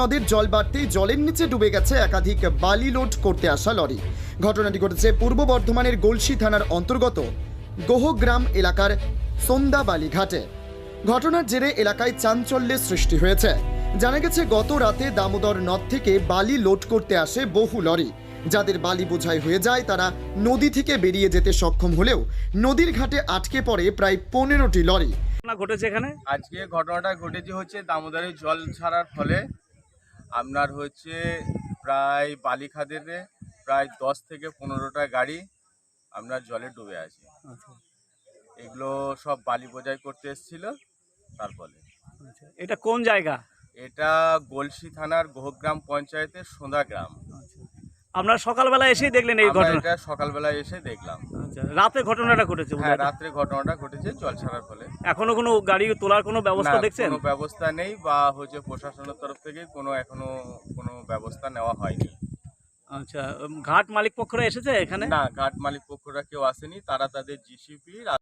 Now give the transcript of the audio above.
নদীর জল বাড়তেই জলের নিচে ডুবে গেছে একাধিক বালি লোড করতে আসা লরি। ঘটনাটি ঘটেছে পূর্ব বর্ধমানের গলসি থানার অন্তর্গত গোহগ্রাম এলাকার সন্ধ্যাবালি ঘাটে। ঘটনার জেরে এলাকায় চাঞ্চল্যের সৃষ্টি হয়েছে। জানা গেছে, গত রাতে দামোদর নদ থেকে বালি লোড করতে আসে বহু লরি। যাদের বালি বোঝাই হয়ে যায়, তারা নদী থেকে বেরিয়ে যেতে সক্ষম হলেও নদীর ঘাটে আটকে পড়ে প্রায় পনেরোটি লরি। ঘটেছে এখানে? আজকে ঘটনাটা ঘটেছে হচ্ছে দামোদরে জল ছাড়ার ফলে। আপনার হচ্ছে প্রায় বালিখাদের প্রায় দশ থেকে পনেরোটা গাড়ি আপনার জলে ডুবে আছে। এগুলো সব বালি বোঝাই করতে এসেছিল তার ফলে। এটা কোন জায়গা? এটা গলসি থানার গোহগ্রাম পঞ্চায়েতের সোঁদা গ্রাম। আপনারা সকালবেলা এসেই দেখলেন এই ঘটনা? এটা সকালবেলায় এসে দেখলাম। আচ্ছা রাতে ঘটনাটা ঘটেছে হ্যাঁ। রাত্রে ঘটনাটা ঘটেছে জল ছাড়ার ফলে। এখনও কোনো গাড়ি তোলার কোনো ব্যবস্থা দেখছেন? কোনো ব্যবস্থা নেই বা হচ্ছে প্রশাসনের তরফ থেকে কোনো এখনও কোনো ব্যবস্থা নেওয়া হয়নি। আচ্ছা ঘাট মালিক পক্ষরা এসেছে এখানে? না ঘাট মালিক পক্ষরা কেউ আসেনি তারা তাদের জিসিপি